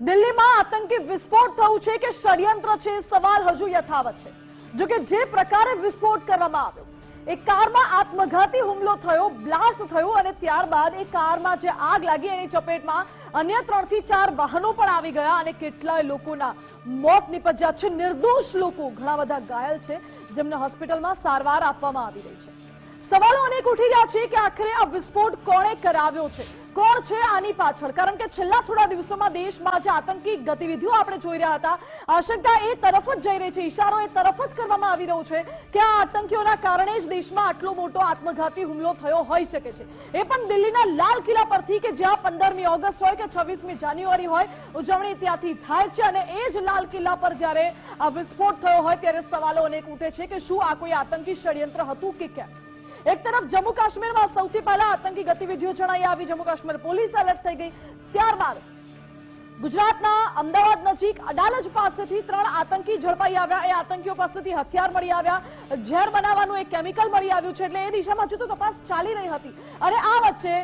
દિલ્હીમાં આતંકી વિસ્ફોટ થયું છે કે ષડયંત્ર છે સવાલ હજુ યથાવત છે. જો કે જે પ્રકારે વિસ્ફોટ કરવામાં આવ્યો એક કારમાં આત્મઘાતી હુમલો થયો, બ્લાસ્ટ થયો અને ત્યારબાદ એ કારમાં જે આગ લાગી એની ચપેટમાં અન્ય ત્રણથી ચાર વાહનો પણ આવી ગયા અને કેટલાય લોકોના મોત નિપજ્યા છે. નિર્દોષ લોકો ઘણા બધા ઘાયલ છે, જેમને હોસ્પિટલમાં સારવાર આપવામાં આવી રહી છે. સવાલો અનેક ઉઠી રહ્યા છે કે આખરે આ વિસ્ફોટ કોણે કરાવ્યો છે? કોણ છે આની પાછળ? કારણ કે છેલ્લા થોડા દિવસોમાં દેશમાં જે આતંકી ગતિવિધિઓ આપણે જોઈ રહ્યા હતા, આશંકા એ તરફ જ જઈ રહી છે ઇશારો એ તરફ જ કરવામાં આવી રહ્યો છે કે આ આતંકીઓના કારણે જ દેશમાં આટલો મોટો આત્મઘાતી હુમલો થયો હોઈ શકે છે. એ પણ દિલ્હીના લાલ કિલ્લા પરથી કે જ્યાં પંદરમી ઓગસ્ટ હોય કે છવ્વીસમી જાન્યુઆરી હોય, ઉજવણી ત્યાંથી થાય છે અને એ જ લાલ કિલ્લા પર જ્યારે આ વિસ્ફોટ થયો હોય ત્યારે સવાલો અનેક ઉઠે છે કે શું આ કોઈ આતંકી ષડયંત્ર હતું કે કેમ? એક તરફ જમ્મુ કાશ્મીરમાં સૌથી પહેલા આતંકી ગતિવિધિઓ જણાઈ આવી. જમ્મુ કાશ્મીર પોલીસ એલર્ટ થઈ ગઈ. ત્યારબાદ ગુજરાતના અમદાવાદ નજીક અડાલજ પાસેથી ત્રણ આતંકી ઝડપાઈ આવ્યા. એ આતંકીઓ પાસેથી હથિયાર મળી આવ્યા. ઝેર બનાવવાનું એક કેમિકલ મળી આવ્યું છે એટલે એ દિશામાં હજુ તો તપાસ ચાલી રહી હતી. અને આ વચ્ચે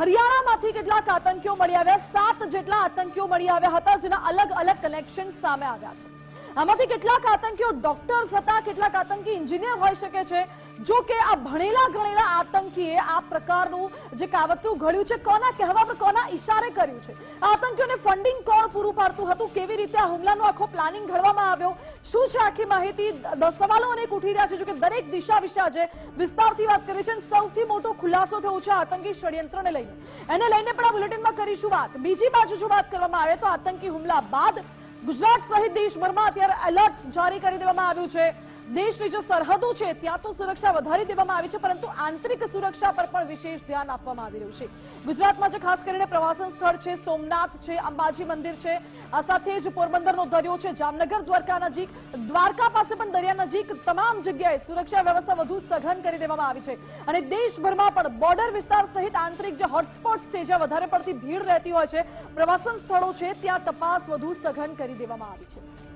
હરિયાણામાંથી કેટલાક આતંકીઓ મળી આવ્યા. સાત જેટલા આતંકીઓ મળી આવ્યા હતા જેના અલગ અલગ કનેક્શન સામે આવ્યા છે. આમાંથી કેટલાક આતંકીઓ ડોક્ટર્સ હતા, કેટલાક આતંકી એન્જિનિયર હોઈ શકે છે. જો કે આ ભણેલા ગણેલા આતંકીએ આ પ્રકારનું જે કાવતરું ઘડ્યું છે, કોના કહેવા પર કોના ઈશારે કર્યું છે? આતંકીઓને ફંડિંગ કોણ પૂરું પાડતું હતું? કેવી રીતે આ હુમલાનો આખો પ્લાનિંગ ઘડવામાં આવ્યો? શું છે આખી માહિતી? સવાલો અનેક ઉઠી રહ્યા છે જો કે દરેક દિશા વિશે આજે વિસ્તારથી વાત કરી છે સૌથી મોટો ખુલાસો થયો છે આતંકી ષડયંત્રને લઈને. એને લઈને પણ આ બુલેટિનમાં કરીશું વાત. બીજી બાજુ જો વાત કરવામાં આવે તો આતંકી હુમલા બાદ ગુજરાત સહિત દેશભરમાં અત્યારે એલર્ટ જારી કરી દેવામાં આવ્યું છે. દેશની જે સરહદો છે, ત્યાં તો સુરક્ષા વધારી દેવામાં આવી છે, પરંતુ આંતરિક સુરક્ષા પર પણ વિશેષ ધ્યાન આપવામાં આવી રહ્યું છે. ગુજરાતમાં જે ખાસ કરીને પ્રવાસન સ્થળ છે, સોમનાથ છે, અંબાજી મંદિર છે, આ સાથે જ પોરબંદરનો દરિયો છે, જામનગર, દ્વારકા નજીક, દ્વારકા પાસે પણ દરિયા નજીક તમામ જગ્યાએ સુરક્ષા વ્યવસ્થા વધુ સઘન કરી દેવામાં આવી છે. અને દેશભરમાં પણ બોર્ડર વિસ્તાર સહિત આંતરિક જે હોટસ્પોટ્સ છે, જ્યાં વધારે પડતી ભીડ રહેતી હોય છે, પ્રવાસન સ્થળો છે, ત્યાં તપાસ વધુ સઘન કરી દેવામાં આવી છે.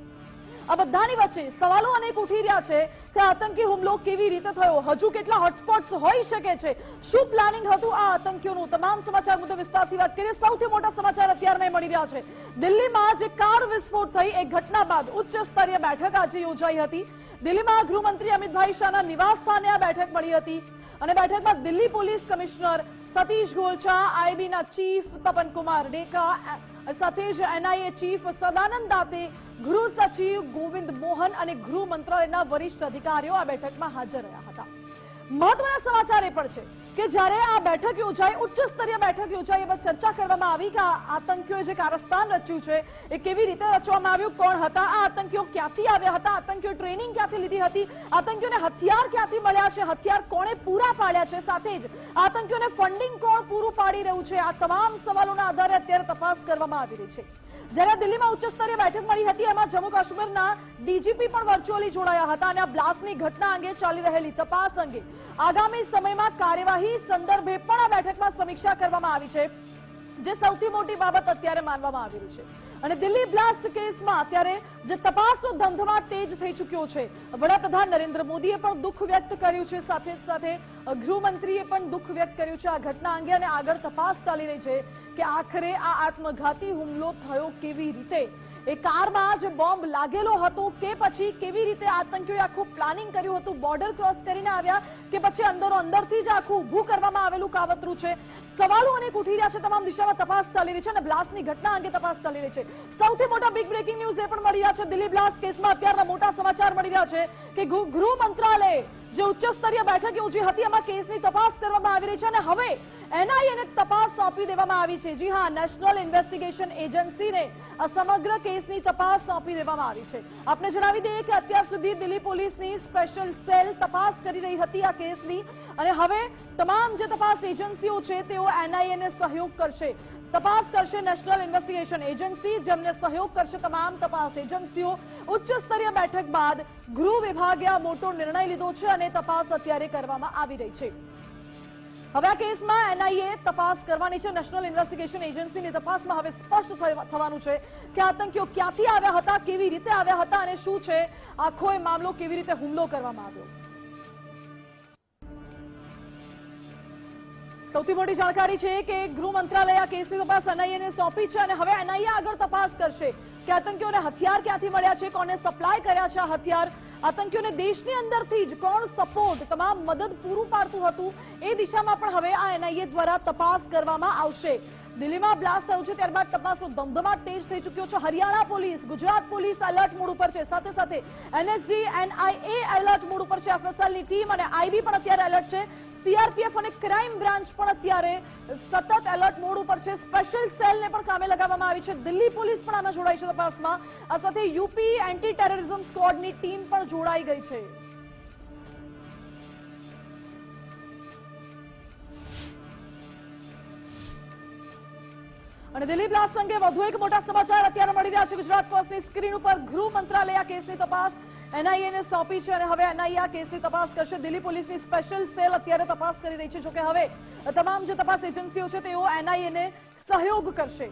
આ બધાની વચ્ચે સવાલો અનેક ઉઠી રહ્યા છે કે આતંકી હુમલો કેવી રીતે થયો? હજુ કેટલા હોટસ્પોટ્સ હોઈ શકે છે? શું પ્લાનિંગ હતું આ આતંકીઓનું? તમામ સમાચાર મુદ્દે વિસ્તારથી વાત કરીએ. સૌથી મોટા સમાચાર અત્યારે મળી રહ્યા છે. દિલ્હીમાં જે કાર વિસ્ફોટ થઈ. એ ઘટના બાદ ઉચ્ચ સ્તરીય બેઠક આજે યોજાઈ હતી. દિલ્હીમાં ગૃહમંત્રી અમિતભાઈ શાહના નિવાસ સ્થાને આ બેઠક મળી હતી. અને બેઠકમાં દિલ્હી પોલીસ કમિશનર સતીશ ગોલચા આઈબીના ચીફ તપન કુમાર ડેકા સાથે જ એનઆઈએ ચીફ સદાનંદ દાતે ગૃહ સચિવ ગોવિંદ મોહન અને ગૃહ મંત્રાલયના વરિષ્ઠ અધિકારીઓ આ બેઠકમાં હાજર રહ્યા હતા. મહત્વના સમાચાર એ પણ છે કે જ્યારે આ બેઠક યોજાઈ ઉચ્ચ સ્તરીય બેઠક યોજાઈ, એમાં ચર્ચા કરવામાં આવી કે આતંકીઓએ જે કારસ્તાન રચ્યું છે, એ કેવી રીતે રચવામાં આવ્યું, કોણ હતા, આ આતંકીઓ ક્યાંથી આવ્યા હતા આતંકીઓ ટ્રેનિંગ ક્યાંથી લીધી હતી, આતંકીઓને હથિયાર ક્યાંથી મળ્યા છે, હથિયાર કોણે પૂરા પાડ્યા છે, સાથે જ આતંકીઓને ફંડિંગ કોણ પૂરું પાડી રહ્યું છે, આ તમામ સવાલોના આધારે અત્યારે તપાસ કરવામાં આવી રહી છે. જ્યારે દિલ્હીમાં ઉચ્ચ સ્તરીય બેઠક મળી હતી, એમાં જમ્મુ કાશ્મીરના ડીજીપી પણ વર્ચ્યુઅલી જોડાયા હતા અને આ બ્લાસ્ટની ઘટના અંગે ચાલી રહેલી તપાસ અંગે. આગામી સમયમાં કાર્યવાહી સંદર્ભે પણ આ બેઠકમાં સમીક્ષા કરવામાં આવી છે, જે સૌથી મોટી બાબત અત્યારે માનવામાં આવી રહી છે. અને દિલ્હી બ્લાસ્ટ કેસમાં અત્યારે જે તપાસનો ધમધમાટ તેજ થઈ ચૂક્યો છે. વડાપ્રધાન નરેન્દ્ર મોદીએ પણ દુઃખ વ્યક્ત કર્યું છે, સાથે સાથે ગૃહમંત્રીએ પણ દુઃખ વ્યક્ત કર્યું છે આ ઘટના અંગે અને આગળ તપાસ ચાલી રહી છે કે આખરે આ આત્મઘાતી હુમલો થયો કેવી રીતે? એ કારમાં જે બોમ્બ લાગેલો હતો કે પછી કેવી રીતે આતંકીઓએ આખું પ્લાનિંગ કર્યું હતું, બોર્ડર ક્રોસ કરીને આવ્યા કે પછી અંદરો અંદરથી જ આખું ઊભું કરવામાં આવેલું કાવતરું છે? સવાલો અનેક ઉઠી રહ્યા છે, તમામ દિશામાં તપાસ ચાલી રહી છે અને બ્લાસ્ટની ઘટના અંગે તપાસ ચાલી રહી છે. સૌથી મોટા બિગ બ્રેકિંગ ન્યૂઝ એ પણ મળી રહ્યા છે. દિલ્હી બ્લાસ્ટ કેસમાં અત્યારના મોટા સમાચાર મળી રહ્યા છે કે ગૃહ ગૃહ મંત્રાલયે જે ઉચ્ચ સ્તરીય બેઠક યોજી હતી, એમાં કેસની તપાસ કરવામાં આવી રહી છે અને હવે એનઆઈએને તપાસ સોંપી દેવામાં આવી છે. જી હા નેશનલ ઇન્વેસ્ટિગેશન એજન્સીને આ સમગ્ર કેસની તપાસ સોંપી દેવામાં આવી છે. આપને જણાવી દઈએ કે અત્યાર સુધી દિલ્હી પોલીસની સ્પેશિયલ સેલ તપાસ કરી રહી હતી આ કેસની અને હવે તમામ જે તપાસ એજન્સીઓ છે, તેઓ એનઆઈએને સહયોગ કરશે. તપાસ કરશે નેશનલ ઇન્વેસ્ટિગેશન એજન્સી, જેમને સહયોગ કરશે તમામ તપાસ એજન્સીઓ. ઉચ્ચ સ્તરીય બેઠક બાદ ગૃહ વિભાગે આ મોટો નિર્ણય લીધો છે અને તપાસ અત્યારે કરવામાં આવી રહી છે. હવે આ કેસમાં એનઆઈએ તપાસ કરવાની છે. નેશનલ ઇન્વેસ્ટિગેશન એજન્સીની તપાસમાં હવે સ્પષ્ટ થવા- થવાનું છે કે આતંકીઓ ક્યાંથી આવ્યા હતા, કેવી રીતે આવ્યા હતા અને શું છે? આખો એ મામલો કેવી રીતે હુમલો કરવામાં આવ્યો? સૌથી મોટી જાણકારી છે કે ગૃહ મંત્રાલય આ કેસની તપાસ એનઆઈએને સોંપી છે અને હવે એનઆઈએ આગળ તપાસ કરશે કે આતંકીઓને હથિયાર ક્યાંથી મળ્યા છે, કોને સપ્લાય કર્યા છે હથિયાર, આતંકીઓને દેશની અંદરથી જ કોણ સપોર્ટ તમામ મદદ પૂરું પાડતું હતું એ દિશામાં પણ હવે આ એનઆઈએ દ્વારા તપાસ કરવામાં આવશે. દિલ્હીમાં બ્લાસ્ટ થયું છે, ત્યારબાદ તપાસનો ધમધમાટ તેજ થઈ ચૂક્યો છે. Haryana police, Gujarat police alert mode ઉપર છે. સાથે સાથે એનએસજી એનઆઈએ એલર્ટ મોડ ઉપર છે એફએસએલની ટીમ અને આઈબી પણ અત્યારે એલર્ટ છે. સીઆરપીએફ અને ક્રાઇમ બ્રાન્ચ પણ અત્યારે સતત એલર્ટ મોડ ઉપર છે. સ્પેશિયલ સેલને પણ કામે લગાવવામાં આવી છે. દિલ્હી પોલીસ પણ આમાં જોડાઈ છે તપાસમાં. આ સાથે યુપી એન્ટી ટેરરિઝમ સ્કવોડની ટીમ પણ જોડાઈ ગઈ છે. અને દિલ્હી બ્લાસ્ટ અંગે વધુ એક મોટા સમાચાર અત્યારે મળી રહ્યા છે. ગુજરાત ફર્સ્ટની સ્ક્રીન ઉપર ગૃહ મંત્રાલય આ કેસની તપાસ એનઆઈએ ને સોંપી છે અને હવે એનઆઈએ આ કેસની તપાસ કરશે. દિલ્હી પોલીસની સ્પેશિયલ સેલ અત્યારે તપાસ કરી રહી છે. જોકે હવે તમામ જે તપાસ એજન્સીઓ છે તેઓ એનઆઈએ ને સહયોગ કરશે.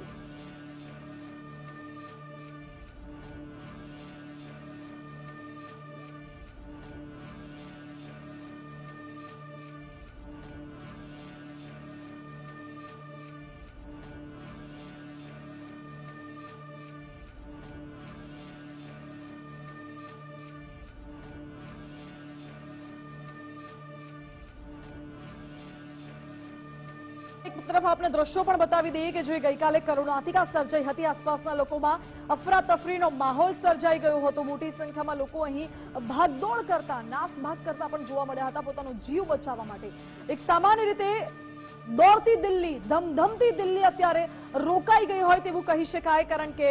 દ્રશ્યો પણ બતાવી દઈએ કે જે ગઈકાલે કરુણાતિકા સર્જાઈ હતી. આસપાસના લોકોમાં અફરાતફરીનો માહોલ સર્જાઈ ગયો હતો. મોટી સંખ્યામાં લોકો અહીં ભાગદોડ કરતા, નાસભાગ કરતા પણ જોવા મળ્યા હતા પોતાનો જીવ બચાવવા માટે. એક સામાન્ય રીતે દોડતી દિલ્હી, ધમધમતી દિલ્હી અત્યારે રોકાઈ ગઈ હોય તેવું કહી શકાય, કારણ કે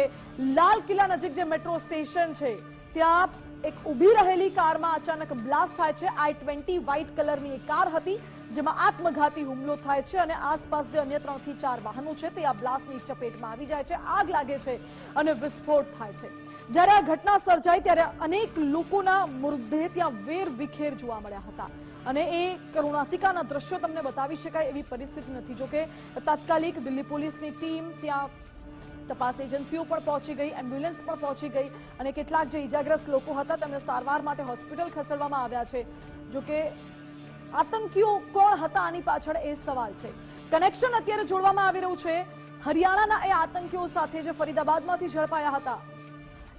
લાલ કિલ્લા નજીક જે મેટ્રો સ્ટેશન છે, ત્યાં એક ઊભી રહેલી કારમાં અચાનક બ્લાસ્ટ થાય છે. આઈ ટ્વેન્ટી વ્હાઇટ કલરની એક કાર હતી, જેમાં આત્મઘાતી હુમલો થાય છે અને આસપાસ જે અન્ય ત્રણથી ચાર વાહનો છે, તે આ બ્લાસ્ટની ચપેટમાં આવી જાય છે, આગ લાગે છે અને વિસ્ફોટ થાય છે. જ્યારે આ ઘટના સર્જાઈ, ત્યારે અનેક લોકોના મૃતદેહ ત્યાં વેર વિખેર જોવા મળ્યા હતા. અને એ કરુણાતિકાના દ્રશ્યો તમને બતાવી શકાય એવી પરિસ્થિતિ નથી. જોકે તાત્કાલિક દિલ્હી પોલીસની ટીમ ત્યાં તપાસ એજન્સીઓ પણ પહોંચી ગઈ, એમ્બ્યુલન્સ પણ પહોંચી ગઈ અને કેટલાક જે ઈજાગ્રસ્ત લોકો હતા તેમને સારવાર માટે હોસ્પિટલ ખસેડવામાં આવ્યા છે. જોકે આતંકીઓ કોણ હતા આની પાછળ એ સવાલ છે. કનેક્શન અત્યારે જોડવામાં આવી રહ્યું છે. હરિયાણાના એ આતંકીઓ સાથે જે ફરીદાબાદમાંથી ઝડપાયા હતા.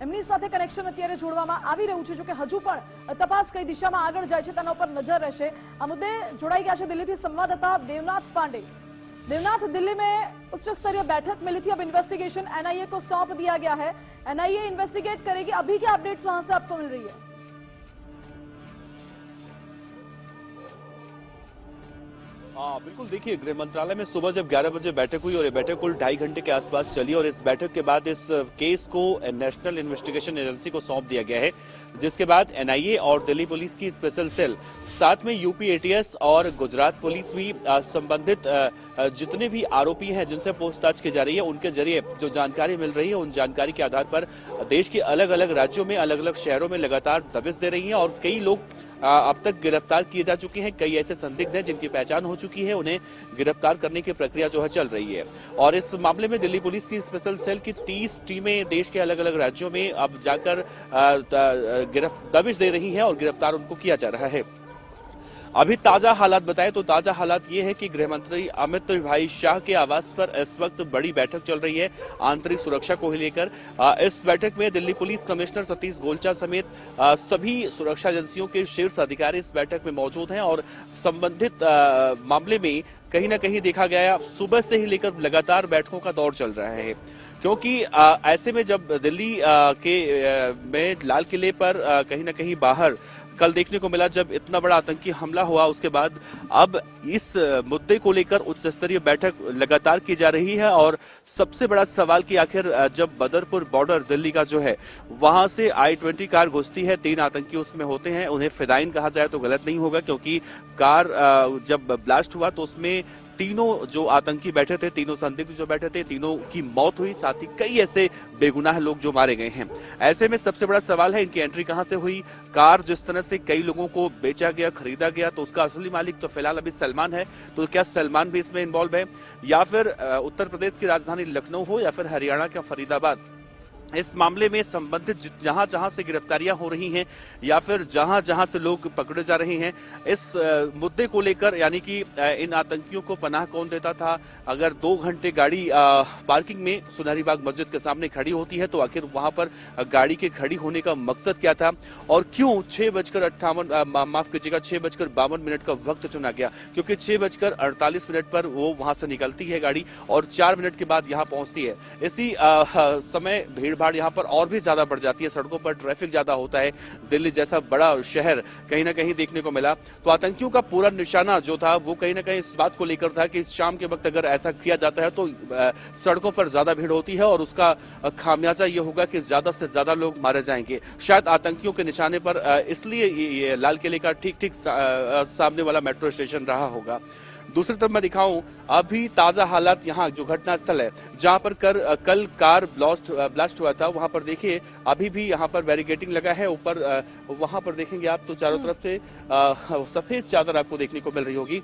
એમની સાથે કનેક્શન અત્યારે જોડવામાં આવી રહ્યું છે જોકે હજુ પણ તપાસ કઈ દિશામાં આગળ જાય છે તેના ઉપર નજર રહેશે આ મુદ્દે જોડાઈ ગયા છે દિલ્હીથી સંવાદદાતા देवनाथ पांडे देवनाथ दिल्ली में उच्च स्तरीय बैठक मिली थी अब इन्वेस्टिगेशन एनआईए को सौंप दिया गया है एनआईए इन्वेस्टिगेट करेगी अभी क्या अपडेट्स वहां से आपको मिल रही है हाँ बिल्कुल देखिए, गृह मंत्रालय में सुबह जब 11 बजे बैठक हुई और ये बैठक कुल ढाई घंटे के आसपास चली और इस बैठक के बाद इस केस को नेशनल इन्वेस्टिगेशन एजेंसी को सौंप दिया गया है, जिसके बाद एनआईए और दिल्ली पुलिस की स्पेशल सेल साथ में यूपी एटीएस और गुजरात पुलिस भी संबंधित जितने भी आरोपी हैं जिनसे पूछताछ की जा रही है, उनके ज़रिए जो जानकारी मिल रही है, उन जानकारी के आधार पर देश के अलग अलग राज्यों में अलग अलग शहरों में लगातार दबिश दे रही है और कई लोग अब तक गिरफ़्तार किए जा चुके हैं। कई ऐसे संदिग्ध हैं जिनकी पहचान हो चुकी है, उन्हें गिरफ़्तार करने की प्रक्रिया जो है चल रही है। और इस मामले में दिल्ली पुलिस की स्पेशल सेल की 30 टीमें देश के अलग अलग राज्यों में अब जाकर दबिश दे रही है और गिरफ़्तार उनको किया जा रहा है। अभी ताज़ा हालात बताएँ तो ताज़ा हालात ये है कि गृह मंत्री अमित भाई शाह के आवास पर इस वक्त बड़ी बैठक चल रही है आंतरिक सुरक्षा को लेकर। इस बैठक में दिल्ली पुलिस कमिश्नर सतीश गोलचा समेत सभी सुरक्षा एजेंसियों के शीर्ष अधिकारी इस बैठक में मौजूद हैं और संबंधित मामले में कहीं ना कहीं देखा गया सुबह से ही लेकर लगातार बैठकों का दौर चल रहा है। क्योंकि ऐसे में जब दिल्ली के में लाल किले पर कहीं ना कहीं बाहर कल देखने को मिला जब इतना बड़ा आतंकी हमला हुआ, उसके बाद अब इस मुद्दे को लेकर उच्च स्तरीय बैठक लगातार की जा रही है और सबसे बड़ा सवाल कि आखिर जब बदरपुर बॉर्डर दिल्ली का जो है, वहाँ से आई ट्वेंटी कार घुसती है, तीन आतंकी उसमें होते हैं, उन्हें फिदाइन कहा जाए तो गलत नहीं होगा क्योंकि कार जब ब्लास्ट हुआ तो उसमें तीनों जो आतंकी बैठे थे, तीनों संदिग्ध जो बैठे थे, तीनों की मौत हुई, साथ ही कई ऐसे बेगुनाह लोग जो मारे गए हैं। ऐसे में सबसे बड़ा सवाल है, इनकी एंट्री कहाँ से हुई? कार जिस तरह से कई लोगों को बेचा गया, खरीदा गया तो उसका असली मालिक तो फ़िलहाल अभी सलमान है। तो क्या सलमान भी इसमें इन्वॉल्व है? या फिर उत्तर प्रदेश की राजधानी लखनऊ हो या फिर हरियाणा का फरीदाबाद? इस मामले में संबंधित जहाँ जहाँ से गिरफ्तारियाँ हो रही हैं या फिर जहाँ जहाँ से लोग पकड़े जा रहे हैं, इस मुद्दे को लेकर यानी कि इन आतंकियों को पनाह कौन देता था? अगर दो घंटे गाड़ी पार्किंग में सुनहरी बाग मस्जिद के सामने खड़ी होती है तो आखिर वहाँ पर गाड़ी के खड़ी होने का मकसद क्या था? और क्यों छह बजकर अट्ठावन माफ़ कीजिएगा, छह बजकर बावन मिनट का वक्त चुना गया? क्योंकि छह बजकर अड़तालीस मिनट पर वो वहाँ से निकलती है गाड़ी और चार मिनट के बाद यहाँ पहुँचती है। इसी समय भीड़ भाड़ यहाँ पर और भी ज़्यादा बढ़ जाती है। सड़कों पर ट्रैफ़िक ज़्यादा होता है। दिल्ली जैसा बड़ा शहर कहीं ना कहीं देखने को मिला। तो आतंकियों का पूरा निशाना जो था, वो कहीं ना कहीं इस बात को लेकर था कि शाम के वक्त अगर ऐसा किया जाता है तो सड़कों पर ज़्यादा भीड़ होती है और उसका खामियाजा ये होगा कि ज़्यादा से ज़्यादा लोग मारे जाएँगे। शायद आतंकियों के निशाने पर इसलिए लाल किले का ठीक ठीक सामने वाला मेट्रो स्टेशन रहा होगा। दूसरी तरफ़ मैं दिखाऊँ अभी ताज़ा हालात यहाँ जो घटना स्थल है जहाँ पर कर, कल कार ब्लास्ट ब्लास्ट हुआ था वहाँ पर देखिए अभी भी यहाँ पर बैरिगेटिंग लगा है ऊपर वहाँ पर देखेंगे आप तो चारों तरफ़ से सफ़ेद चादर आपको देखने को मिल रही होगी।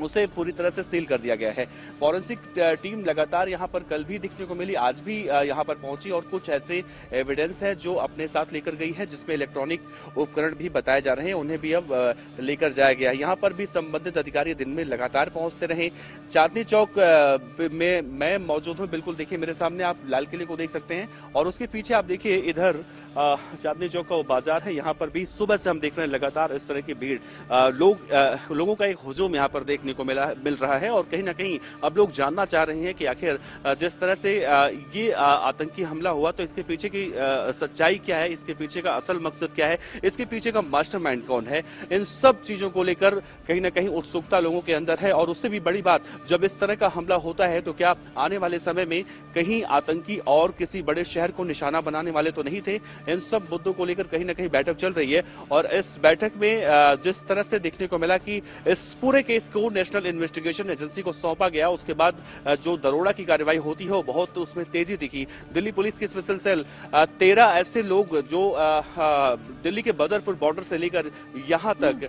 उसे पूरी तरह से सील कर दिया गया है। फॉरेंसिक टीम लगातार यहाँ पर कल भी दिखने को मिली, आज भी यहाँ पर पहुँची और कुछ ऐसे एविडेंस है जो अपने साथ लेकर गई है, जिसमें इलेक्ट्रॉनिक उपकरण भी बताए जा रहे हैं, उन्हें भी अब लेकर जाया गया है। यहाँ पर भी संबंधित अधिकारी दिन में लगातार पहुँचते रहे। चांदनी चौक में, मैं मौजूद हूँ। बिल्कुल देखिए, मेरे सामने आप लाल किले को देख सकते हैं और उसके पीछे आप देखिए, इधर चांदनी चौक का वो बाज़ार है। यहाँ पर भी सुबह से हम देख रहे हैं, लगातार इस तरह की भीड़। लोग लोगों का एक हुजूम यहाँ पर देखने को मिला, मिल रहा है और कहीं ना कहीं अब लोग जानना चाह रहे हैं कि आखिर जिस तरह से ये आतंकी हमला हुआ तो इसके पीछे की सच्चाई क्या है, इसके पीछे का असल मकसद क्या है, इसके पीछे का मास्टरमाइंड कौन है, इन सब चीज़ों को लेकर कहीं ना कहीं उत्सुकता लोगों के अंदर है। और उससे भी बड़ी बात, जब इस तरह का हमला होता है तो क्या आने वाले समय में कहीं आतंकी और किसी बड़े शहर को निशाना बनाने वाले तो नहीं थे? इन सब मुद्दों को लेकर कहीं ना कहीं बैठक चल रही है। और इस बैठक में जिस तरह से देखने को मिला कि इस पूरे केस को नेशनल इन्वेस्टिगेशन एजेंसी को सौंपा गया। उसके बाद जो दरोड़ा की कार्रवाई होती है वो बहुत उसमें तेज़ी दिखी। दिल्ली पुलिस की स्पेशल सेल तेरह ऐसे लोग जो दिल्ली के बदरपुर बॉर्डर से लेकर यहाँ तक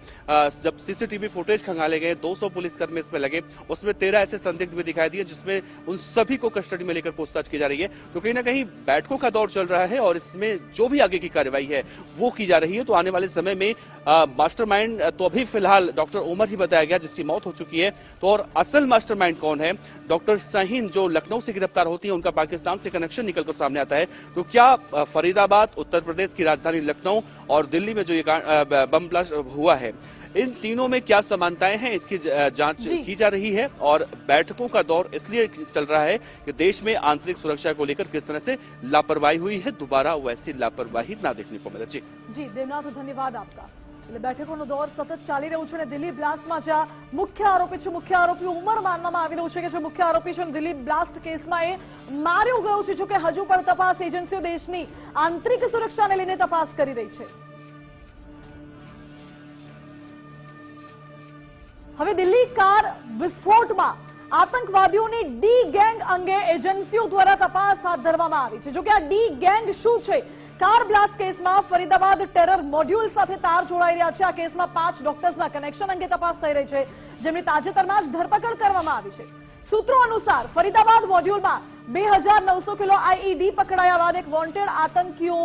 जब सीसीटीवी फुटेज खंगाले गए 200 पुलिसकर्मी इसमें लगे। उसमें तेरह ऐसे संदिग्ध भी दिखाई दिए जिसमें उन सभी को कस्टडी में लेकर पूछताछ की जा रही है। तो कहीं ना कहीं बैठकों का दौर चल रहा है और इसमें जो भी आगे की कार्रवाई है वो की जा रही है। तो आने वाले समय में मास्टरमाइंड तो अभी फ़िलहाल डॉक्टर उमर ही बताया गया जिसकी मौत हो हो चुकी है। तो और असल मास्टरमाइंड कौन है? डॉक्टर सहीन जो लखनऊ से गिरफ़्तार होती है उनका पाकिस्तान से कनेक्शन निकलकर सामने आता है। तो क्या फरीदाबाद उत्तर प्रदेश की राजधानी लखनऊ और दिल्ली में जो ये बम ब्लास्ट हुआ है इन तीनों में क्या समानताएँ हैं? इसकी जाँच की जा रही है और बैठकों का दौर इसलिए चल रहा है कि देश में आंतरिक सुरक्षा को लेकर किस तरह से लापरवाही हुई है दोबारा वैसी लापरवाही ना देखने को मिले। जी। जी देवनाथ धन्यवाद आपका। બેઠકોનો દોર સતત ચાલી રહ્યું છે અને દિલ્હી બ્લાસ્ટમાં જ્યાં મુખ્ય આરોપી છે, મુખ્ય આરોપી ઉમર માનવામાં આવી રહ્યું છે કે જે મુખ્ય આરોપી છે દિલ્હી બ્લાસ્ટ કેસમાં એ માર્યું ગયું છે જોકે હજુ પણ તપાસ એજન્સીઓ દેશની આંતરિક સુરક્ષાને લઈને તપાસ કરી રહી છે. હવે દિલ્હી કાર વિસ્ફોટમાં આતંકવાદીઓની ડી ગેંગ અંગે એજન્સીઓ દ્વારા તપાસ હાથ ધરવામાં આવી છે. જોકે આ ડી ગેંગ શું છે કાર બ્લાસ્ટ કેસમાં ફરીદાબાદ ટેરર મોડ્યુલ સાથે તાર જોડાઈ રહ્યા છે. આ કેસમાં પાંચ ડોક્ટર્સના કનેક્શન અંગે તપાસ થઈ રહી છે. જેમની તાજેતરમાં જ ધરપકડ કરવામાં આવી છે. સૂત્રો અનુસાર ફરીદાબાદ મોડ્યુલમાં બે હજાર નવસો કિલો આઈઈડી પકડાયા બાદ એક વોન્ટેડ આતંકીઓ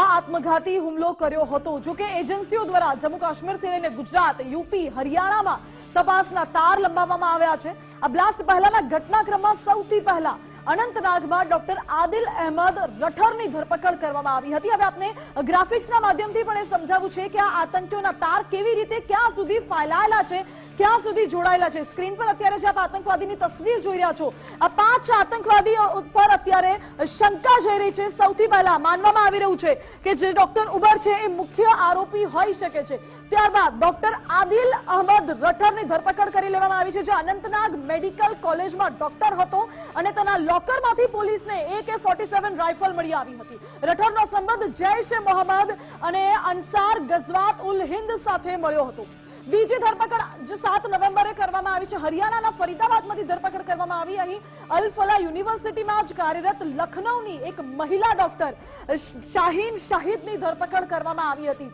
આ આત્મઘાતી હુમલો કર્યો હતો. જો કે એજન્સીઓ દ્વારા જમ્મુ કાશ્મીરથી લઈને ગુજરાત, યુપી, હરિયાણામાં તપાસના તાર લંબાવવામાં આવ્યા છે. આ બ્લાસ્ટ પહેલાના ઘટનાક્રમમાં સૌથી પહેલા અનંતનાગમાં ડોક્ટર આદિલ અહેમદ રઠરની ધરપકડ કરવામાં આવી હતી. હવે આપને ગ્રાફિક્સના માધ્યમથી પણ એ સમજાવવું છે કે આ આતંકીઓના તાર કેવી રીતે ક્યાં સુધી ફેલાયેલા છે ક્યાં સુધી જોડાયેલા છે. સ્ક્રીન પર અત્યારે જે આપ આતંકવાદીની તસવીર જોઈ રહ્યા છો, આ પાંચ આતંકવાદીઓ ઉપર અત્યારે શંકા જઈ રહી છે. સૌથી પહેલા માનવામાં આવી રહ્યું છે કે જે ડોક્ટર ઉબર છે એ મુખ્ય આરોપી હોઈ શકે છે. ત્યારબાદ ડોક્ટર આદિલ અહમદ રઠરની ધરપકડ કરી લેવામાં આવી છે. જે અનંતનાગ મેડિકલ કોલેજમાં ડોક્ટર હતો અને તેના લોકરમાંથી પોલીસને એકે ફોર્ટી સેવન રાઇફલ મળી આવી હતી. રઠરનો સંબંધ જૈશ એ મોહમ્મદ અને અન્સાર ગઝવાત ઉલ હિન્દ સાથે મળ્યો હતો. બીજી ધરપકડ જે સાત નવેમ્બરે કરવામાં આવી છે. હરિયાણાના ફરીદાબાદમાંથી ધરપકડ કરવામાં આવી. અહીં અલફલા યુનિવર્સિટીમાં જ કાર્યરત લખનૌની એક મહિલા ડોક્ટર શાહીન શાહિદની ધરપકડ કરવામાં આવી હતી.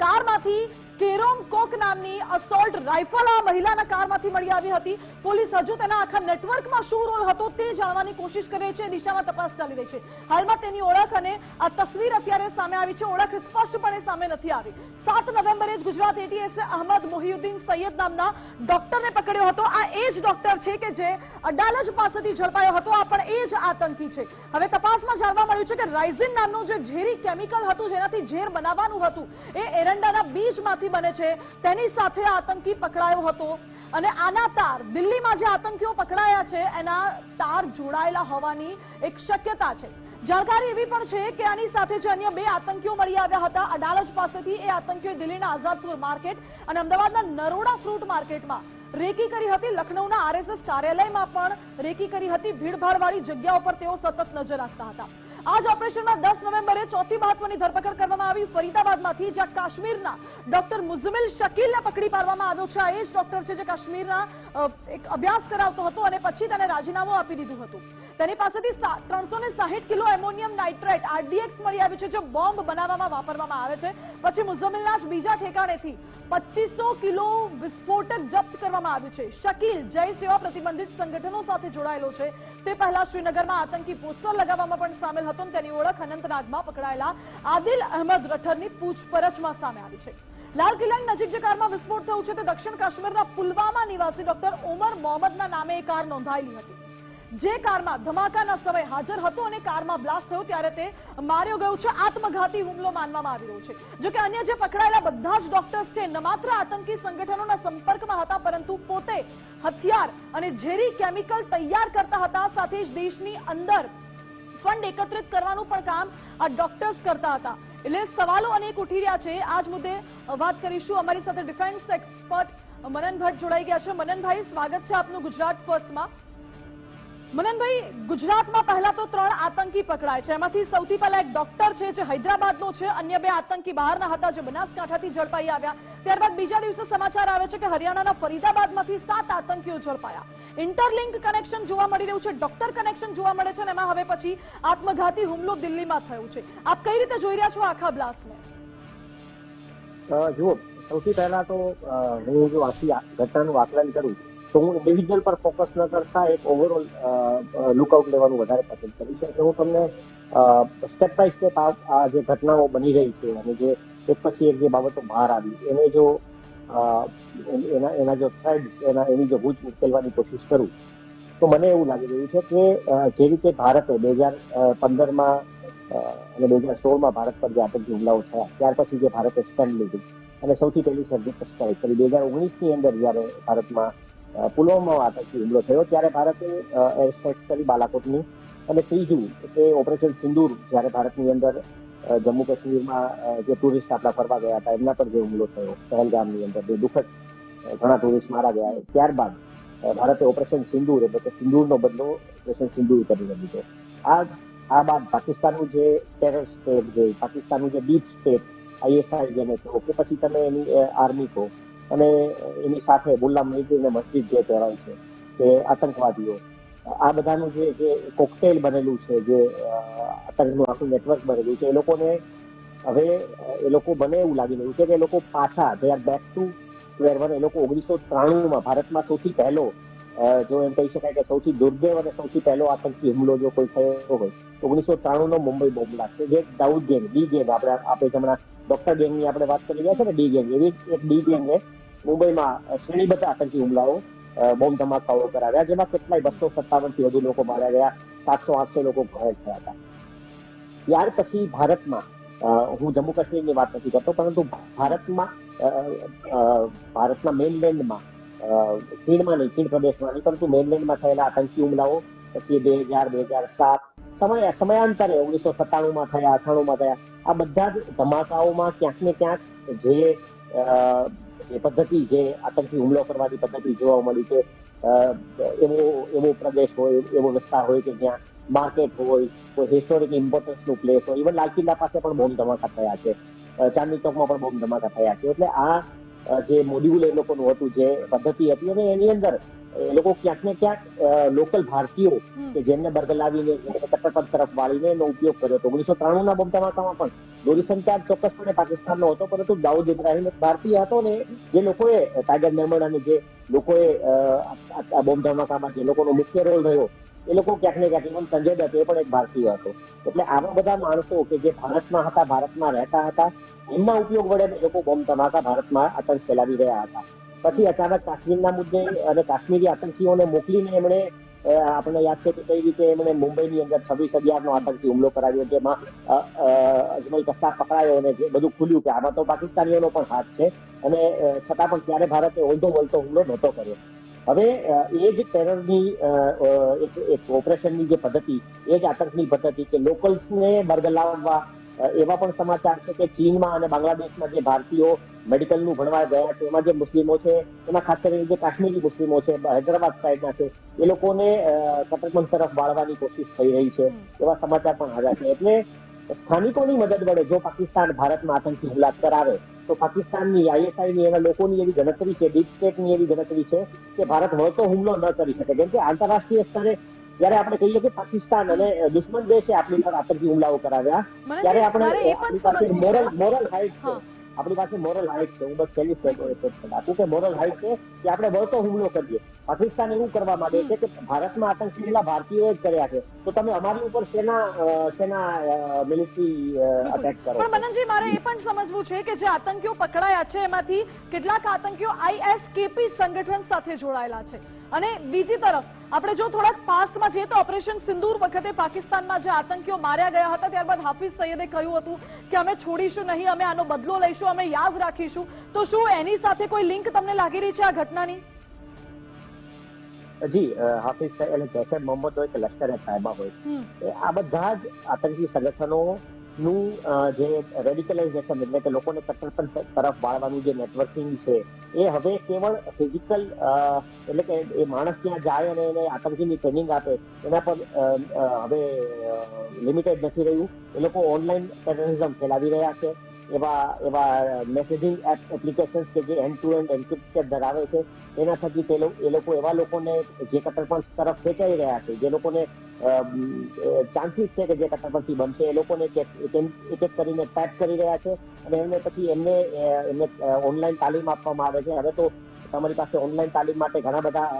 કારમાંથી કેરોમ કોક નામની અસોલ્ટ રાઇફલ આ મહિલાના કારમાંથી મળી આવી હતી. પોલીસ હજુ તેના આખા નેટવર્કમાં શું રોલ હતો તે જાણવાની કોશિશ કરી છે. દિશામાં તપાસ ચાલી રહી છે. હાલમાં તેની ઓળખ અને આ તસવીર અત્યારે સામે આવી છે. ઓળખ સ્પષ્ટપણે સામે નથી આવી. સાત નવેમ્બરે જ ગુજરાત એટીએસે અહમદ મોહિયુદ્દીન સૈયદ નામના ડોક્ટરને પકડ્યો હતો. આ એ જ ડોક્ટર છે કે જે અડાલજ પાસેથી ઝડપાયો હતો. આ પણ એ જ આતંકી છે. હવે તપાસમાં જાણવા મળ્યું છે કે રાઇઝિન નામનું જે ઝેરી કેમિકલ હતું, જેનાથી ઝેર બનાવવાનું હતું, એ એરંડાના બીજમાંથી બને છે. તેની સાથે આતંકી પકડાયો હતો અને આના તાર, દિલ્હીમાં જે આતંકીઓ પકડાયા છે, એના તાર જોડાયેલા હોવાની એક શક્યતા છે. જાણકારી એવી પણ છે કે આની સાથે જે અન્ય બે આતંકીઓ મળી આવ્યા હતા. અડાલજ પાસેથી એ આતંકીઓએ દિલ્હીના આઝાદપુર માર્કેટ અને અમદાવાદના નરોડા ફ્રૂટ માર્કેટમાં રેકી કરી હતી. લખનૌના આરએસએસ કાર્યાલયમાં પણ રેકી કરી હતી. ભીડભાડવાળી જગ્યા ઉપર તેઓ સતત નજર રાખતા હતા. આ જ ઓપરેશનમાં દસ નવેમ્બરે ચોથી મહત્વની ધરપકડ કરવામાં આવી. ફરીદાબાદમાંથી, જ્યાં કાશ્મીરના ડોક્ટર મુઝમિલ શકીલને પકડી પાડવામાં આવ્યો છે. આ એ જ ડોક્ટર છે જે કાશ્મીરના એક અભ્યાસ કરાવતો હતો અને પછી તેને રાજીનામું આપી દીધું હતું. તેની પાસેથી ત્રણસો ને સાહીઠ કિલો એમોનિયમ નાઇટ્રેટ આરડીએક્સ મળી આવ્યું છે, જે બોમ્બ બનાવવામાં વાપરવામાં આવે છે. પછી મુઝમિલના જ બીજા ઠેકાણેથી પચીસો કિલો વિસ્ફોટક જપ્ત કરવામાં આવ્યું છે. શકીલ જય સેવા પ્રતિબંધિત સંગઠનો સાથે જોડાયેલો છે. તે પહેલા શ્રીનગરમાં આતંકી પોસ્ટર લગાવવામાં પણ સામેલ હતો તેની ઓળખ અનંતનાગમાં પકડાયેલા આદિલ અહેમદ રઠરની પૂછપરછમાં સામે આવી છે. લાલ કિલ્લાની નજીક જે કારમાં વિસ્ફોટ થયું છે તે દક્ષિણ કાશ્મીરના પુલવામા નિવાસી ડોક્ટર ઉમર મોહમ્મદના નામે એ કાર નોંધાયેલી હતી. જે કારમાં ધમાકાના સમય હાજર હતો અને કારમાં બ્લાસ્ટ થયો ત્યારે તે માર્યો ગયો છે. આત્મઘાતી હુમલો માનવામાં આવી રહ્યો છે. જો કે અન્ય જે પકડાયેલા બધા જ ડોક્ટર્સ છે, ન માત્ર આતંકી સંગઠનોના સંપર્કમાં હતા, પરંતુ પોતે હથિયાર અને ઝેરી કેમિકલ તૈયાર કરતા હતા. સાથે જ દેશની અંદર ફંડ એકત્રિત કરવાનું પણ કામ આ ડોક્ટર્સ કરતા હતા. એટલે સવાલો અનેક ઉઠી રહ્યા છે. આ જ મુદ્દે વાત કરીશું. અમારી સાથે ડિફેન્સ એક્સપર્ટ મનન ભટ્ટ જોડાઈ ગયા છે. મનનભાઈ, સ્વાગત છે આપનું ગુજરાત ફર્સ્ટમાં મનનભાઈ ગુજરાતમાં પહેલા તો ત્રણ આતંકી પકડાય છે. એમાંથી સૌથી પહેલા એક ડોક્ટર છે, જે હૈદરાબાદનો છે. અન્ય બે આતંકી બહારના હતા, જે બનાસકાંઠાથી ઝડપાઈ આવ્યા. ત્યારબાદ બીજા દિવસે સમાચાર આવે છે કે હરિયાણાના ફરીદાબાદમાંથી સાત આતંકીઓ ઝડપાયા. ઇન્ટરલિંક કનેક્શન જોવા મળી રહ્યું છે, ડોક્ટર કનેક્શન જોવા મળે છે અને એમાં હવે પછી આત્મઘાતી હુમલો દિલ્હીમાં થયો છે. આપ કઈ રીતે જોઈ રહ્યા છો આખા બ્લાસ્ટને? જુઓ, સૌથી પહેલા તો હું જો આખી ઘટનાનું આકલન કરું તો હું ઇન્ડિવિજ્યુઅલ પર ફોકસ ન કરતા એક ઓવરઓલ લુકઆઉટ લેવાનું વધારે પસંદ કરીશ એટલે હું તમને સ્ટેપ બાય સ્ટેપ આ જે ઘટનાઓ બની રહી છે અને જે એક પછી એક જે બાબતો બહાર આવી, એને જો એના એના જો થ્રેડ્સ એના, એની જો ભૂજ ઉકેલવાની કોશિશ કરું, તો મને એવું લાગી રહ્યું છે કે જે રીતે ભારતે બે હજાર પંદરમાં અને બે હજાર સોળમાં ભારત પર જે આતંકી હુમલાઓ થયા, ત્યાર પછી જે ભારતે સ્ટેન્ડ લીધું, અને સૌથી પહેલી સર્જિકલ સ્ટ્રાઇક કરી બે હજાર ઓગણીસની અંદર જ્યારે ભારતમાં પુલવામામાં આતંકી હુમલો થયો ત્યારે ભારતે એર સ્ટ્રાઇક્સ કરી બાલાકોટની. અને ત્રીજું કે ઓપરેશન સિંદૂર, જ્યારે ભારતની અંદર જમ્મુ કાશ્મીરમાં જે ટુરિસ્ટ આપણા ફરવા ગયા હતા, એમના પર જે હુમલો થયો, પહેલગામની અંદર જે દુઃખદ ઘણા ટુરિસ્ટ મારા ગયા ત્યારબાદ ભારતે ઓપરેશન સિંદૂર, એટલે કે સિંદૂરનો બદલો ઓપરેશન સિંદૂર કરીને લીધો. આ આ બાદ પાકિસ્તાનનું જે ટેરર સ્ટેટ જે પાકિસ્તાનનું જે ડીપ સ્ટેટ આઈએસઆઈ જેને કહો કે પછી તમે એની આર્મી કહો અને એની સાથે ગુલામ મસ્જિદ મસ્જિદ જે કહેવાય છે કે આતંકવાદીઓ. આ બધાનું જે જે કોકટેલ બનેલું છે, જે આતંકનું આખું નેટવર્ક બનેલું છે, એ લોકોને હવે, એ લોકો બને એવું લાગી રહ્યું છે કે એ લોકો પાછા they are back to square one એ લોકો ઓગણીસો ત્રાણુંમાં ભારતમાં સૌથી પહેલો જો એમ કહી શકાય કે સૌથી દુર્દેવ અને સૌથી પહેલો આતંકી હુમલો જો કોઈ થયો હોય તો ઓગણીસો ત્રાણુંનો મુંબઈ બોમ્બ બ્લાસ્ટ છે. જે દાઉદ ગેંગ, ડી ગેંગ આપણે આપણે હમણાં ડોક્ટર ગેંગની આપણે વાત કરી રહ્યા છે ને, ડી ગેંગ. એવી એક ડી ગેંગે મુંબઈમાં શ્રેણીબદ્ધ આતંકી હુમલાઓ બોમ્બ ધમાકાઓ કરાવ્યા જેમાં કેટલાય બસો સત્તાવનથી વધુ લોકો માર્યા ગયા, સાતસો આઠસો લોકો ઘાયલ થયા હતા. ત્યાર પછી ભારતમાં હું જમ્મુ કાશ્મીરની વાત નથી કરતો, પરંતુ ભારતમાં ભારતના મેઇનલેન્ડમાં ખીણમાં નહીં ખીણ પ્રદેશમાં નહીં, પરંતુ મેનલેન્ડમાં થયેલા આતંકી હુમલાઓ, પછી બે હજાર બે હજાર સાત, સમય, સમયાંતરે ઓગણીસો સત્તાણુંમાં થયા અઠાણુંમાં થયા, આ બધા જ ધમાકાઓમાં ક્યાંક ને ક્યાંક જે જે પદ્ધતિ, જે આતંકી હુમલો કરવાની પદ્ધતિ જોવા મળી છે એવો એવો પ્રદેશ હોય, એવો વિસ્તાર હોય કે જ્યાં માર્કેટ હોય, કોઈ હિસ્ટોરિક ઇમ્પોર્ટન્સનું પ્લેસ હોય. ઇવન લાલ કિલ્લા પાસે પણ બોમ્બ ધમાકા થયા છે. ચાંદની ચોકમાં પણ બોમ્બ ધમાકા થયા છે. એટલે આ જે મોડ્યુલ એ લોકોનું હતું જે પદ્ધતિ હતી અને એની અંદર એ લોકો ક્યાંક ને ક્યાંક લોકલ ભારતીયો કે જેમને બરગલાવીને કટ્ટરપંથ તરફ વાળીને એનો ઉપયોગ કર્યો હતો. ઓગણીસો ત્રાણું ના બોમ્બ ધમાકામાં પણ દૂરસંચાર ચોક્કસપણે પાકિસ્તાનનો હતો પરંતુ દાઉદ ઇબ્રાહિમ ભારતીય હતો ને જે લોકોએ ટાઈગર મેમણ અને જે લોકોએ આ- આ બોમ્બ ધમાકામાં જે લોકોનો મુખ્ય રોલ રહ્યો એ લોકો ક્યાંક ને ક્યાંક ઇવન સંજય દત્ત એ પણ એક ભારતીય હતો. એટલે આવા બધા માણસો કે જે ભારતમાં હતા, ભારતમાં રહેતા હતા, એમના ઉપયોગ વડે લોકો બોમ્બ ધમાકા ભારતમાં આતંક ફેલાવી રહ્યા હતા. પછી અચાનક કાશ્મીરના મુદ્દે અને કાશ્મીરી આતંકીઓને મોકલીને એમણે આપણને યાદ છે કે કઈ રીતે એમણે મુંબઈની અંદર છવ્વીસ અગિયારનો આતંકી હુમલો કરાવ્યો, જેમાં અજમલ કસ્સા પકડાયો અને જે બધું ખુલ્યું કે આમાં તો પાકિસ્તાનીઓનો પણ હાથ છે. અને છતાં પણ ત્યારે ભારતે ઓલધો વળતો હુમલો નહોતો કર્યો. હવે એ જ ટેરરની એક ઓપરેશનની જે પદ્ધતિ એ જ આતંકની પદ્ધતિ કે લોકલ્સને બરગલાવવા એવા પણ સમાચાર છે કે ચીનમાં અને બાંગ્લાદેશમાં જે ભારતીયો મેડિકલનું ભણવા ગયા છે એમાં જે મુસ્લિમો છે એમાં ખાસ કરીને જે કાશ્મીરી મુસ્લિમો છે હૈદરાબાદ સાઈડના છે એ લોકોને અ, તરફ વાળવાની કોશિશ થઈ રહી છે એવા સમાચાર પણ આવ્યા છે. એટલે સ્થાનિકોની મદદ વડે જો પાકિસ્તાન ભારતમાં આતંકી હુમલા કરાવે તો પાકિસ્તાનની આઈએસઆઈ ની એવા લોકોની એવી ગણતરી છે ડીપ સ્ટેટની એવી ગણતરી છે કે ભારત વળતો હુમલો ન કરી શકે. કેમ કે આંતરરાષ્ટ્રીય સ્તરે જ્યારે આપણે કહીએ કે પાકિસ્તાન અને દુશ્મન દેશે આપણી પર આતંકી હુમલાઓ કરાવ્યા ત્યારે આપણે મોરલ છે. મોરલ હાઈટ છે. આપણી પાસે મોરલ હાઈટ છે. હું બસ છેલ્લી સ્ટેટ આપું કે મોરલ હાઈટ છે કે આપણે વળતો હુમલો કરીએ. પાકિસ્તાન એવું કરવા માંગે છે કે ભારતમાં આતંકી હુમલા ભારતીયો જ કર્યા છે. તો તમે અમારી ઉપર સેના સેના મિલિટરી અટેક કરો. પણ મનનજી મારે એ પણ સમજવું છે કે જે આતંકીઓ પકડાયા છે એમાંથી કેટલાક આતંકીઓ આઈએસકેપી સંગઠન સાથે જોડાયેલા છે. અને બીજી તરફ આપણે જો થોડાક પાસમાં જઈએ તો ઓપરેશન સિંદૂર વખતે પાકિસ્તાનમાં જે આતંકીઓ માર્યા ગયા હતા ત્યારબાદ હાફિઝ સૈયદે કહ્યું હતું કે અમે છોડીશું નહીં અમે આનો બદલો લઈશું અમે યાદ રાખીશું. તો શું એની સાથે કોઈ લિંક તમને લાગી રહી છે આ ઘટનાની જી હાફિઝ એટલે જૈશે મોહમ્મદ હોય કે લશ્કર સાહેબા હોય. આ બધા જ આતંકી સંગઠનો નું જે રેડિકલાઇઝેશન એટલે કે લોકોને કટ્ટરપંથ તરફ વાળવાનું જે નેટવર્કિંગ છે એ હવે કેવળ ફિઝિકલ એટલે કે એ માણસ ત્યાં જાય અને એને આતંકીની ટ્રેનિંગ આપે એના પર હવે લિમિટેડ નથી રહ્યું. એ લોકો ઓનલાઈન ટેરરિઝમ ફેલાવી રહ્યા છે. એવા એવા મેસેજિંગ એપ એપ્લિકેશન્સ કે જે એન્ડ ટુ એન્ડ એન્ક્રિપ્શન ધરાવે છે, એના થકી તે એ લોકો એવા લોકોને જે કટ્ટરપંથ તરફ ખેંચાઈ રહ્યા છે, જે લોકોને ચાન્સીસ છે કે જે કટ્ટરપંથી બનશે, એ લોકોને એક એક કરીને ટેપ કરી રહ્યા છે અને એમને પછી એમને એમને ઓનલાઈન તાલીમ આપવામાં આવે છે. હવે તો તમારી પાસે ઓનલાઈન તાલીમ માટે ઘણા બધા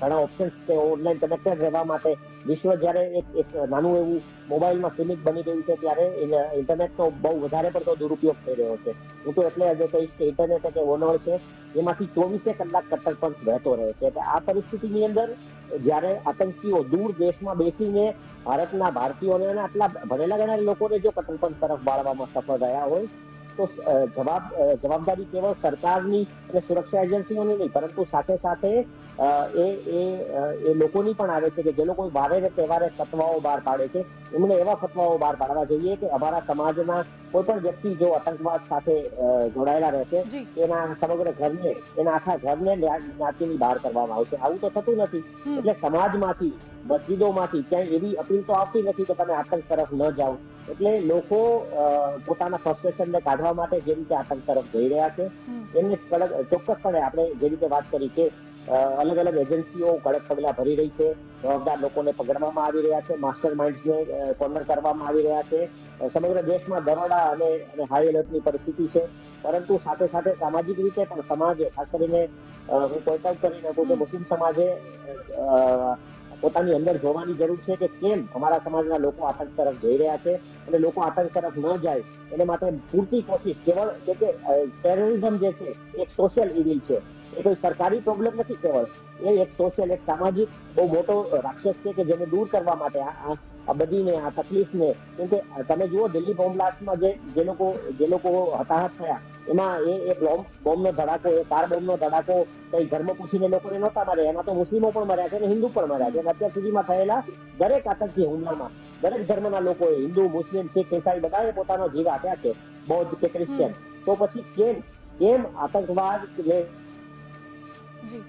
ઘણા ઓપ્શન્સ છે. ઓનલાઈન કનેક્ટેડ રહેવા માટે વિશ્વ જ્યારે એક નાનું એવું મોબાઈલમાં સીમિત બની ગયું છે ત્યારે ઇન- ઇન્ટરનેટનો બહુ વધારે પડતો દુરુપયોગ થઈ રહ્યો છે. હું તો એટલે આજે કહીશ કે ઇન્ટરનેટ એક ઓનળ છે. એમાંથી ચોવીસે કલાક કટ્ટરપંથ વહેતો રહે છે. એટલે આ પરિસ્થિતિની અંદર જ્યારે આતંકીઓ દૂર દેશમાં બેસીને ભારતના ભારતીયોને અને આટલા ભણેલા ગણેલા લોકોને જો કટ્ટરપંથ તરફ વાળવામાં સફળ રહ્યા હોય તો જવાબ જવાબદારી કેવળ સરકારની અને સુરક્ષા એજન્સીઓની નહીં પરંતુ સાથે સાથે એ એ એ લોકોની પણ આવે છે કે જે લોકો વારે ને તહેવારે ફતવાઓ બહાર પાડે છે. એમણે એવા ફતવાઓ બહાર પાડવા જોઈએ કે અમારા સમાજના કોઈ પણ વ્યક્તિ જો આતંકવાદ સાથે જોડાયેલા રહેશે એના સમગ્ર ઘરને એના આખા ઘરને જ્ઞાતિની બહાર કરવામાં આવશે. આવું તો થતું નથી. એટલે સમાજમાંથી મસ્જિદોમાંથી ક્યાંય એવી અપીલ તો આવતી નથી કે તમે આતંક તરફ ન જાઓ. એટલે લોકો પોતાના ફ્રસ્ટ્રેશનને કાઢવા માટે જે રીતે આતંક તરફ જઈ રહ્યા છે એમને કડક ચોક્કસપણે આપણે જે રીતે વાત કરી કે અલગ અલગ એજન્સીઓ કડક પગલા ભરી રહી છે જવાબદાર લોકોને પકડવામાં આવી રહ્યા છે માસ્ટર માઇન્ડ્સને કોર્નર કરવામાં આવી રહ્યા છે સમગ્ર દેશમાં દરોડા અને હાઈ એલર્ટની પરિસ્થિતિ છે પરંતુ સાથે સાથે સામાજિક રીતે પણ સમાજે ખાસ કરીને હું પોઈન્ટ આઉટ કરી નાખું કે મુસ્લિમ સમાજે પોતાની અંદર જોવાની જરૂર છે કે કેમ અમારા સમાજના લોકો આતંક તરફ જઈ રહ્યા છે અને લોકો આતંક તરફ ન જાય એને માટે પૂરતી કોશિશ કેવળ કે ટેરરિઝમ જે છે એક સોશિયલ ઇવિલ છે. એ કોઈ સરકારી પ્રોબ્લેમ નથી કેવળ. એ એક સોશિયલ એક સામાજિક બહુ મોટો રાક્ષસ છે કે જેને દૂર કરવા માટે આ બધીને આ તકલીફને કેમ કે તમે જુઓ દિલ્હી બોમ્બ બ્લાસ્ટમાં જે જે લોકો જે લોકો હતાહત થયા એમાં એ એ બોમ્બ બોમ્બનો ધડાકો એ કાર બોમ્બનો ધડાકો કઈ ધર્મ પૂછીને લોકોને નહોતા માર્યા એમાં તો મુસ્લિમો પણ મર્યા છે અને હિન્દુ પણ મર્યા છે અને અત્યાર સુધીમાં થયેલા દરેક આતંકી હુમલામાં દરેક ધર્મના લોકોએ હિન્દુ મુસ્લિમ શીખ ઈસાઈ બધાએ પોતાનો જીવ આપ્યા છે બૌદ્ધ કે ક્રિશ્ચિયન. તો પછી કેમ કેમ આતંકવાદ જી.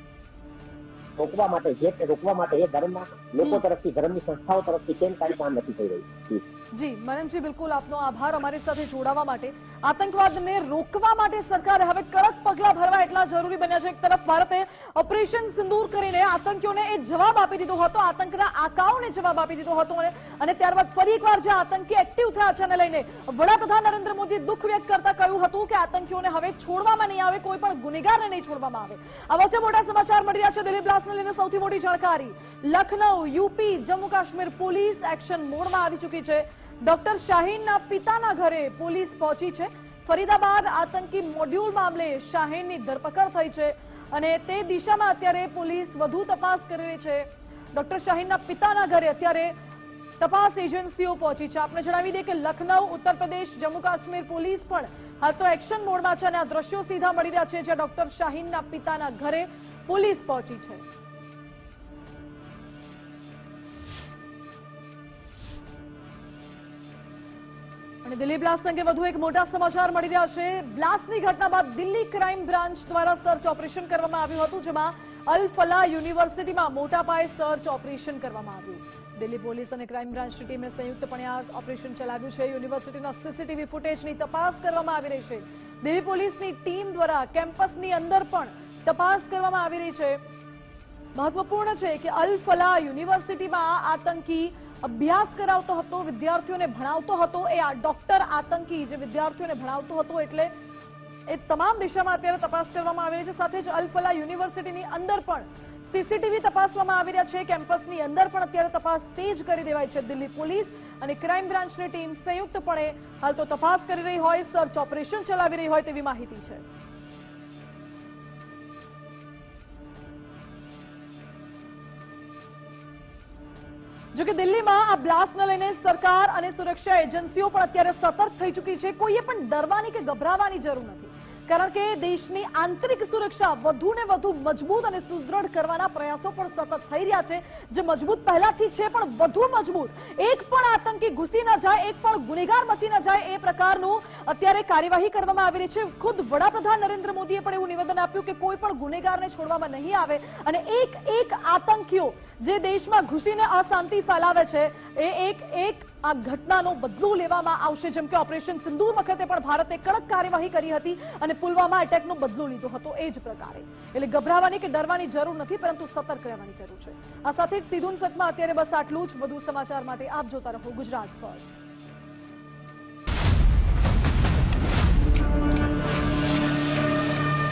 રોકવા માટે જે રોકવા માટે એ ધર્મના લોકો તરફથી ધર્મની સંસ્થાઓ તરફથી કેમ કાંઈ કામ નથી થઈ રહ્યું જી મનનજી બિલકુલ આપનો આભાર અમારી સાથે જોડાવા માટે આતંકવાદને રોકવા માટે સરકારે હવે કડક પગલા ભરવા એટલા જરૂરી બન્યા છે એક તરફ ભારતે ઓપરેશન સિંદૂર કરીને આતંકીઓને એ જવાબ આપી દીધો હતો આતંકના આકાઓને જવાબ આપી દીધો હતો અને અને ત્યારબાદ ફરી એકવાર જે આતંકી એક્ટિવ થયા છે એને લઈને વડાપ્રધાન નરેન્દ્ર મોદીએ દુઃખ વ્યક્ત કરતા કહ્યું હતું કે આતંકીઓને હવે છોડવામાં નહીં આવે, કોઈ પણ ગુનેગારને નહીં છોડવામાં આવે. આવા છે મોટા સમાચાર મળી રહ્યા છે દિલીપ બ્લાસ્ટને લઈને સૌથી મોટી જાણકારી, Lucknow. UP Jammu Kashmir police action મોડમાં આવી ચૂકી છે. ડોક્ટર શાહીનના પિતાના ઘરે પોલીસ પહોંચી છે. ફરીદાબાદ આતંકી મોડ્યુલ મામલે શાહીનની ધરપકડ થઈ છે અને તે દિશામાં અત્યારે પોલીસ વધુ તપાસ કરી રહી છે. ડોક્ટર શાહીનના પિતાના ઘરે અત્યારે તપાસ એજન્સીઓ પહોંચી છે. આપણે જણાવી દઈએ કે લખનઉ, ઉત્તર પ્રદેશ, જમ્મુ કાશ્મીર પોલીસ પણ હાલ તો એક્શન મોડમાં છે અને આ દ્રશ્યો સીધા મળી રહ્યા છે જ્યાં ડોક્ટર શાહીનના પિતાના ઘરે પોલીસ પહોંચી છે. અને દિલ્હી બ્લાસ્ટ અંગે વધુ એક મોટા સમાચાર મળી રહ્યા છે. બ્લાસ્ટની ઘટના બાદ દિલ્હી ક્રાઇમ બ્રાન્ચ દ્વારા સર્ચ ઓપરેશન કરવામાં આવ્યું હતું, જેમાં અલ ફલા યુનિવર્સિટીમાં મોટા પાયે સર્ચ ઓપરેશન કરવામાં આવ્યું. દિલ્હી પોલીસ અને ક્રાઇમ બ્રાન્ચની ટીમે સંયુક્તપણે આ ઓપરેશન ચલાવ્યું છે. યુનિવર્સિટીના સીસીટીવી ફૂટેજની તપાસ કરવામાં આવી રહી છે. દિલ્હી પોલીસની ટીમ દ્વારા કેમ્પસની અંદર પણ તપાસ કરવામાં આવી રહી છે. મહત્વપૂર્ણ છે કે અલ ફલા યુનિવર્સિટીમાં આતંકી અભ્યાસ કરાવતો હતો, વિદ્યાર્થીઓને ભણાવતો હતો. એ આ ડોક્ટર આતંકી જે વિદ્યાર્થીઓને ભણાવતો હતો એટલે એ તમામ દિશામાં અત્યારે તપાસ કરવામાં આવી રહી છે. સાથે જ અલફલા યુનિવર્સિટીની અંદર પણ સીસીટીવી તપાસવામાં આવી રહ્યા છે. કેમ્પસની અંદર પણ અત્યારે તપાસ તેજ કરી દેવાય છે દિલ્હી પોલીસ અને ક્રાઇમ બ્રાન્ચની ટીમ સંયુક્તપણે હાલ તો તપાસ કરી રહી હોય, સર્ચ ઓપરેશન ચલાવી રહી હોય તેવી માહિતી છે. જોકે દિલ્હીમાં આ બ્લાસ્ટને લઈને સરકાર અને સુરક્ષા એજન્સીઓ પણ અત્યારે સતર્ક થઈ ચૂકી છે. કોઈએ પણ ડરવાની કે ગભરાવાની જરૂર નથી. કારણ કે દેશની આંતરિક સુરક્ષા વધુ ને વધુ મજબૂત અને સુદૃઢ કરવાના પ્રયાસો પણ સતત થઈ રહ્યા છે. જે મજબૂત પહેલાથી છે, પણ વધુ મજબૂત. એક પણ આતંકી ઘૂસી ન જાય, એક પણ ગુનેગાર બચી ન જાય એ પ્રકારનું અત્યારે કાર્યવાહી કરવામાં આવી રહી છે. ખુદ વડાપ્રધાન નરેન્દ્ર મોદીએ પણ એવું નિવેદન આપ્યું કે કોઈ પણ ગુનેગારને છોડવામાં નહીં આવે અને એક એક આતંકીઓ જે દેશમાં ઘૂસીને અશાંતિ ફેલાવે છે, એ એક એક આ ઘટનાનો બદલો લેવામાં આવશે. જેમ કે ઓપરેશન સિંદૂર વખતે પણ ભારતે કડક કાર્યવાહી કરી હતી અને પુલવામા એટેકનો બદલો લીધો હતો. એ જ પ્રકારે. એટલે ગભરાવાની કે ડરવાની જરૂર નથી, પરંતુ સતર્ક રહેવાની જરૂર છે. આ સાથે જ સીધુન સટમાં અત્યારે બસ આટલું જ. વધુ સમાચાર માટે આપ જોતા રહો ગુજરાત ફર્સ્ટ.